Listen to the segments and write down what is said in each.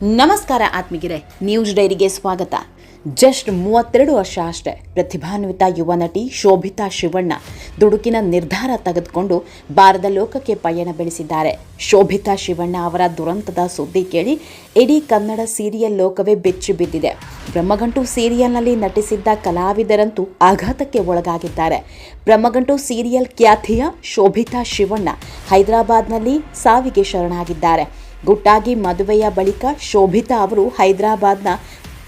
ನಮಸ್ಕಾರ ಆತ್ಮಿಗಿರೆ ನ್ಯೂಸ್ ಡೈರಿಗೆ ಸ್ವಾಗತ. ಜಸ್ಟ್ ಮೂವತ್ತೆರಡು ವರ್ಷ ಅಷ್ಟೇ, ಪ್ರತಿಭಾನ್ವಿತ ಯುವ ನಟಿ ಶೋಭಿತಾ ಶಿವಣ್ಣ ದುಡುಕಿನ ನಿರ್ಧಾರ ತೆಗೆದುಕೊಂಡು ಬಾರದ ಲೋಕಕ್ಕೆ ಪಯಣ ಬೆಳೆಸಿದ್ದಾರೆ. ಶೋಭಿತಾ ಶಿವಣ್ಣ ಅವರ ದುರಂತದ ಸುದ್ದಿ ಕೇಳಿ ಇಡೀ ಕನ್ನಡ ಸೀರಿಯಲ್ ಲೋಕವೇ ಬೆಚ್ಚಿ ಬಿದ್ದಿದೆ. ಬ್ರಹ್ಮಗಂಟು ಸೀರಿಯಲ್ನಲ್ಲಿ ನಟಿಸಿದ್ದ ಕಲಾವಿದರಂತೂ ಆಘಾತಕ್ಕೆ ಒಳಗಾಗಿದ್ದಾರೆ. ಬ್ರಹ್ಮಗಂಟು ಸೀರಿಯಲ್ ಖ್ಯಾತಿಯ ಶೋಭಿತಾ ಶಿವಣ್ಣ ಹೈದರಾಬಾದ್ನಲ್ಲಿ ಸಾವಿಗೆ ಶರಣಾಗಿದ್ದಾರೆ. ಗುಟ್ಟಾಗಿ ಮದುವೆಯ ಬಳಿಕ ಶೋಭಿತಾ ಅವರು ಹೈದರಾಬಾದ್ನ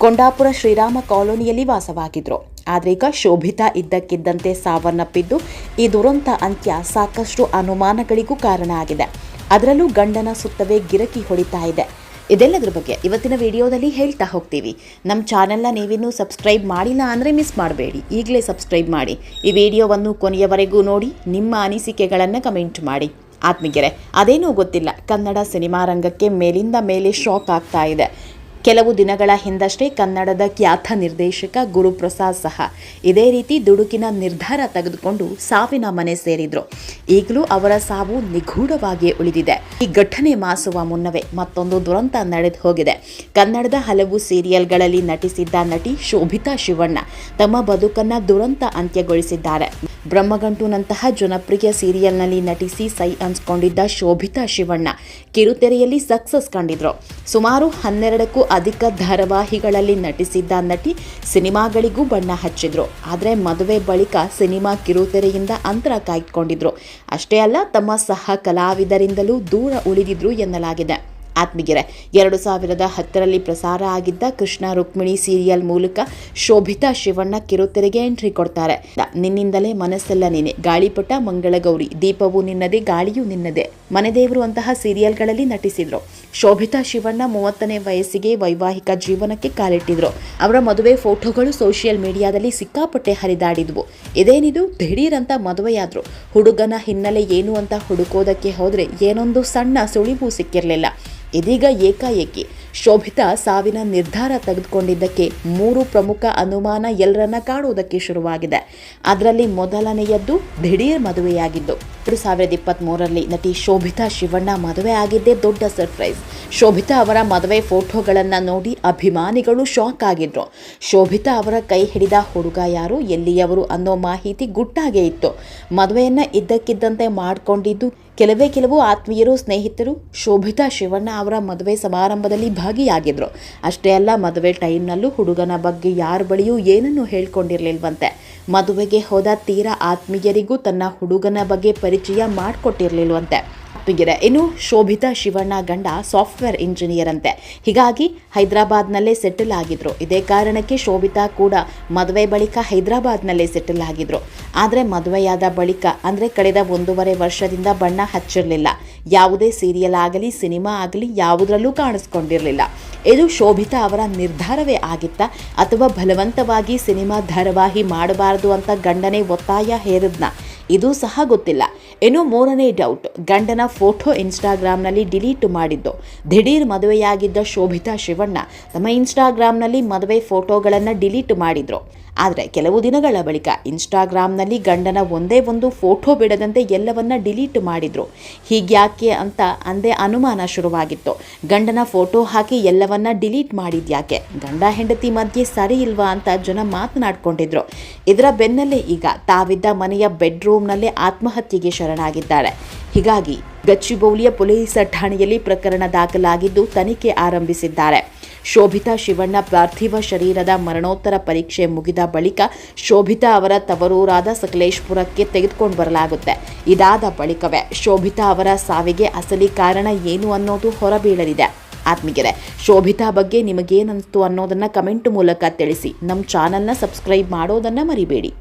ಕೊಂಡಾಪುರ ಶ್ರೀರಾಮ ಕಾಲೋನಿಯಲ್ಲಿ ವಾಸವಾಗಿದ್ದರು ಆದರೆ ಈಗ ಶೋಭಿತಾ ಇದ್ದಕ್ಕಿದ್ದಂತೆ ಸಾವನ್ನಪ್ಪಿದ್ದು, ಈ ದುರಂತ ಅಂತ್ಯ ಸಾಕಷ್ಟು ಅನುಮಾನಗಳಿಗೂ ಕಾರಣ ಆಗಿದೆ. ಅದರಲ್ಲೂ ಗಂಡನ ಸುತ್ತವೇ ಗಿರಕಿ ಹೊಡಿತಾ ಇದೆ. ಇದೆಲ್ಲದರ ಬಗ್ಗೆ ಇವತ್ತಿನ ವಿಡಿಯೋದಲ್ಲಿ ಹೇಳ್ತಾ ಹೋಗ್ತೀವಿ. ನಮ್ಮ ಚಾನೆಲ್ನ ನೀವಿನ್ನೂ ಸಬ್ಸ್ಕ್ರೈಬ್ ಮಾಡಿಲ್ಲ ಅಂದರೆ ಮಿಸ್ ಮಾಡಬೇಡಿ. ಈಗಲೇ ಸಬ್ಸ್ಕ್ರೈಬ್ ಮಾಡಿ. ಈ ವಿಡಿಯೋವನ್ನು ಕೊನೆಯವರೆಗೂ ನೋಡಿ, ನಿಮ್ಮ ಅನಿಸಿಕೆಗಳನ್ನು ಕಮೆಂಟ್ ಮಾಡಿ. ಆತ್ಮೀಗೆರೆ ಅದೇನೂ ಗೊತ್ತಿಲ್ಲ. ಕನ್ನಡ ಸಿನಿಮಾ ರಂಗಕ್ಕೆ ಮೇಲಿಂದ ಮೇಲೆ ಶಾಕ್ ಆಗ್ತಾ ಇದೆ. ಕೆಲವು ದಿನಗಳ ಹಿಂದಷ್ಟೇ ಕನ್ನಡದ ಖ್ಯಾತ ನಿರ್ದೇಶಕ ಗುರುಪ್ರಸಾದ್ ಸಹ ಇದೇ ರೀತಿ ದುಡುಕಿನ ನಿರ್ಧಾರ ತೆಗೆದುಕೊಂಡು ಸಾವಿನ ಮನೆ ಸೇರಿದ್ರು. ಈಗಲೂ ಅವರ ಸಾವು ನಿಗೂಢವಾಗಿಯೇ ಉಳಿದಿದೆ. ಈ ಘಟನೆ ಮಾಸುವ ಮುನ್ನವೇ ಮತ್ತೊಂದು ದುರಂತ ನಡೆದು ಹೋಗಿದೆ. ಕನ್ನಡದ ಹಲವು ಸೀರಿಯಲ್ಗಳಲ್ಲಿ ನಟಿಸಿದ್ದ ನಟಿ ಶೋಭಿತಾ ಶಿವಣ್ಣ ತಮ್ಮ ಬದುಕನ್ನ ದುರಂತ ಅಂತ್ಯಗೊಳಿಸಿದ್ದಾರೆ. ಬ್ರಹ್ಮಗಂಟುನಂತಹ ಜನಪ್ರಿಯ ಸೀರಿಯಲ್ನಲ್ಲಿ ನಟಿಸಿ ಸೈ ಅನ್ಸ್ಕೊಂಡಿದ್ದ ಶೋಭಿತಾ ಶಿವಣ್ಣ ಕಿರುತೆರೆಯಲ್ಲಿ ಸಕ್ಸಸ್ ಕಂಡಿದ್ರು. ಸುಮಾರು ಹನ್ನೆರಡಕ್ಕೂ ಅಧಿಕ ಧಾರಾವಾಹಿಗಳಲ್ಲಿ ನಟಿಸಿದ್ದ ನಟಿ ಸಿನಿಮಾಗಳಿಗೂ ಬಣ್ಣ ಹಚ್ಚಿದ್ರು. ಆದರೆ ಮದುವೆ ಬಳಿಕ ಸಿನಿಮಾ ಕಿರುತೆರೆಯಿಂದ ಅಂತರ ಕಾಯ್ದುಕೊಂಡಿದ್ರು. ಅಷ್ಟೇ ಅಲ್ಲ, ತಮ್ಮ ಸಹ ಕಲಾವಿದರಿಂದಲೂ ದೂರ ಉಳಿದಿದ್ರು ಎನ್ನಲಾಗಿದೆ. ಆತ್ಮಿಗೆರೆ ಎರಡು ಸಾವಿರದ ಹತ್ತರಲ್ಲಿ ಪ್ರಸಾರ ಆಗಿದ್ದ ಕೃಷ್ಣ ರುಕ್ಮಿಣಿ ಸೀರಿಯಲ್ ಮೂಲಕ ಶೋಭಿತಾ ಶಿವಣ್ಣ ಕಿರುತೆರೆಗೆ ಎಂಟ್ರಿ ಕೊಡ್ತಾರೆ. ನಿನ್ನಿಂದಲೇ ಮನಸ್ಸೆಲ್ಲ ನೀನೆ ಗಾಳಿಪಟ ಮಂಗಳಗೌರಿ. ದೀಪವು ನಿನ್ನದೇ, ಗಾಳಿಯೂ ನಿನ್ನದೇ. ಮನೆದೇವರು ಅಂತಹ ಸೀರಿಯಲ್ಗಳಲ್ಲಿ ನಟಿಸಿದ್ರು. ಶೋಭಿತಾ ಶಿವಣ್ಣ ಮೂವತ್ತನೇ ವಯಸ್ಸಿಗೆ ವೈವಾಹಿಕ ಜೀವನಕ್ಕೆ ಕಾಲಿಟ್ಟಿದ್ರು. ಅವರ ಮದುವೆ ಫೋಟೋಗಳು ಸೋಷಿಯಲ್ ಮೀಡಿಯಾದಲ್ಲಿ ಸಿಕ್ಕಾಪಟ್ಟೆ ಹರಿದಾಡಿದ್ವು. ಇದೇನಿದು? ದಿಢೀರಂತ ಮದುವೆಯಾದ್ರು. ಹುಡುಗನ ಹಿನ್ನೆಲೆ ಏನು ಅಂತ ಹುಡುಕೋದಕ್ಕೆ ಹೋದ್ರೆ ಏನೊಂದು ಸಣ್ಣ ಸುಳಿವು ಸಿಕ್ಕಿರಲಿಲ್ಲ. ಇದೀಗ ಏಕಾಏಕಿ ಶೋಭಿತಾ ಸಾವಿನ ನಿರ್ಧಾರ ತೆಗೆದುಕೊಂಡಿದ್ದಕ್ಕೆ ಮೂರು ಪ್ರಮುಖ ಅನುಮಾನ ಎಲ್ಲರನ್ನ ಕಾಡುವುದಕ್ಕೆ ಶುರುವಾಗಿದೆ. ಅದರಲ್ಲಿ ಮೊದಲನೆಯದ್ದು ದಿಢೀರ್ ಮದುವೆಯಾಗಿದ್ದು. ಎರಡು ಸಾವಿರದ ಇಪ್ಪತ್ತ್ಮೂರರಲ್ಲಿ ನಟಿ ಶೋಭಿತಾ ಶಿವಣ್ಣ ಮದುವೆ ಆಗಿದ್ದೇ ದೊಡ್ಡ ಸರ್ಪ್ರೈಸ್. ಶೋಭಿತಾ ಅವರ ಮದುವೆ ಫೋಟೋಗಳನ್ನು ನೋಡಿ ಅಭಿಮಾನಿಗಳು ಶಾಕ್ ಆಗಿದ್ರು. ಶೋಭಿತಾ ಅವರ ಕೈ ಹಿಡಿದ ಹುಡುಗ ಯಾರು, ಎಲ್ಲಿಯವರು ಅನ್ನೋ ಮಾಹಿತಿ ಗುಟ್ಟಾಗೇ ಇತ್ತು. ಮದುವೆಯನ್ನು ಇದ್ದಕ್ಕಿದ್ದಂತೆ ಮಾಡಿಕೊಂಡಿದ್ದು ಕೆಲವೇ ಕೆಲವು ಆತ್ಮೀಯರು, ಸ್ನೇಹಿತರು. ಶೋಭಿತಾ ಶಿವಣ್ಣ ಅವರ ಮದುವೆ ಸಮಾರಂಭದಲ್ಲಿ ಭಾಗಿಯಾಗಿದ್ರು. ಅಷ್ಟೇ ಅಲ್ಲ, ಮದುವೆ ಟೈಮ್ನಲ್ಲೂ ಹುಡುಗನ ಬಗ್ಗೆ ಯಾರ ಬಳಿಯೂ ಏನನ್ನೂ ಹೇಳ್ಕೊಂಡಿರಲಿಲ್ವಂತೆ. ಮದುವೆಗೆ ಹೋದ ತೀರಾ ಆತ್ಮೀಯರಿಗೂ ತನ್ನ ಹುಡುಗನ ಬಗ್ಗೆ ಪರಿಚಯ ಮಾಡಿಕೊಟ್ಟಿರ್ಲಿಲ್ವಂತೆ. ಆತ್ಮೀಯರೇ ಇನ್ನು ಶೋಭಿತಾ ಶಿವಣ್ಣ ಗಂಡ ಸಾಫ್ಟ್ವೇರ್ ಇಂಜಿನಿಯರ್ ಅಂತೆ ಹೀಗಾಗಿ ಹೈದರಾಬಾದ್ನಲ್ಲೇ ಸೆಟಲ್ ಆಗಿದ್ರು. ಇದೇ ಕಾರಣಕ್ಕೆ ಶೋಭಿತಾ ಕೂಡ ಮದುವೆ ಬಳಿಕ ಹೈದರಾಬಾದ್ನಲ್ಲೇ ಸೆಟಲ್ ಆಗಿದ್ರು. ಆದರೆ ಮದುವೆಯಾದ ಬಳಿಕ, ಅಂದರೆ ಕಳೆದ ಒಂದೂವರೆ ವರ್ಷದಿಂದ ಬಣ್ಣ ಹಚ್ಚಿರಲಿಲ್ಲ. ಯಾವುದೇ ಸೀರಿಯಲ್ ಆಗಲಿ, ಸಿನಿಮಾ ಆಗಲಿ, ಯಾವುದರಲ್ಲೂ ಕಾಣಿಸ್ಕೊಂಡಿರಲಿಲ್ಲ. ಇದು ಶೋಭಿತಾ ಅವರ ನಿರ್ಧಾರವೇ ಆಗಿತ್ತ, ಅಥವಾ ಬಲವಂತವಾಗಿ ಸಿನಿಮಾ ಧಾರಾವಾಹಿ ಮಾಡಬಾರದು ಅಂತ ಗಂಡನೇ ಒತ್ತಾಯ ಹೇರಿದ್ನ? ಇದು ಸಹ ಗೊತ್ತಿಲ್ಲ. ಇನ್ನು ಮೂರನೇ ಡೌಟ್ ಗಂಡನ ಫೋಟೋ ಇನ್ಸ್ಟಾಗ್ರಾಮ್ನಲ್ಲಿ ಡಿಲೀಟ್ ಮಾಡಿದ್ದು. ದಿಢೀರ್ ಮದುವೆಯಾಗಿದ್ದ ಶೋಭಿತಾ ಶಿವಣ್ಣ ತಮ್ಮ ಇನ್ಸ್ಟಾಗ್ರಾಮ್ನಲ್ಲಿ ಮದುವೆ ಫೋಟೋಗಳನ್ನು ಡಿಲೀಟ್ ಮಾಡಿದ್ರು. ಆದರೆ ಕೆಲವು ದಿನಗಳ ಬಳಿಕ ಇನ್ಸ್ಟಾಗ್ರಾಮ್ನಲ್ಲಿ ಗಂಡನ ಒಂದೇ ಒಂದು ಫೋಟೋ ಬಿಡದಂತೆ ಎಲ್ಲವನ್ನ ಡಿಲೀಟ್ ಮಾಡಿದ್ರು. ಹೀಗ್ಯಾಕೆ ಅಂತ ಅಂದೇ ಅನುಮಾನ ಶುರುವಾಗಿತ್ತು. ಗಂಡನ ಫೋಟೋ ಹಾಕಿ ಎಲ್ಲವನ್ನ ಡಿಲೀಟ್ ಮಾಡಿದ್ಯಾಕೆ? ಗಂಡ ಹೆಂಡತಿ ಮಧ್ಯೆ ಸರಿ ಇಲ್ವಾ ಅಂತ ಜನ ಮಾತನಾಡ್ಕೊಂಡಿದ್ರು. ಇದರ ಬೆನ್ನಲ್ಲೇ ಈಗ ತಾವಿದ್ದ ಮನೆಯ ಬೆಡ್ರೂಮ್ನಲ್ಲೇ ಆತ್ಮಹತ್ಯೆಗೆ ಶರಣಾಗಿದ್ದಾರೆ. ಹೀಗಾಗಿ ಗಚ್ಚಿಬೌಲಿಯ ಪೊಲೀಸ್ ಠಾಣೆಯಲ್ಲಿ ಪ್ರಕರಣ ದಾಖಲಾಗಿದ್ದು ತನಿಖೆ ಆರಂಭಿಸಿದ್ದಾರೆ. ಶೋಭಿತಾ ಶಿವಣ್ಣ ಪಾರ್ಥಿವ ಶರೀರದ ಮರಣೋತ್ತರ ಪರೀಕ್ಷೆ ಮುಗಿದ ಬಳಿಕ ಶೋಭಿತಾ ಅವರ ತವರೂರಾದ ಸಕಲೇಶ್ಪುರಕ್ಕೆ ತೆಗೆದುಕೊಂಡು ಬರಲಾಗುತ್ತೆ. ಇದಾದ ಬಳಿಕವೇ ಶೋಭಿತಾ ಅವರ ಸಾವಿಗೆ ಅಸಲಿ ಕಾರಣ ಏನು ಅನ್ನೋದು ಹೊರಬೀಳಲಿದೆ. ಆತ್ಮೀಗೆರೆ ಶೋಭಿತಾ ಬಗ್ಗೆ ನಿಮಗೇನಿಸ್ತು ಅನ್ನೋದನ್ನು ಕಮೆಂಟ್ ಮೂಲಕ ತಿಳಿಸಿ. ನಮ್ಮ ಚಾನಲ್ನ ಸಬ್ಸ್ಕ್ರೈಬ್ ಮಾಡೋದನ್ನು ಮರಿಬೇಡಿ.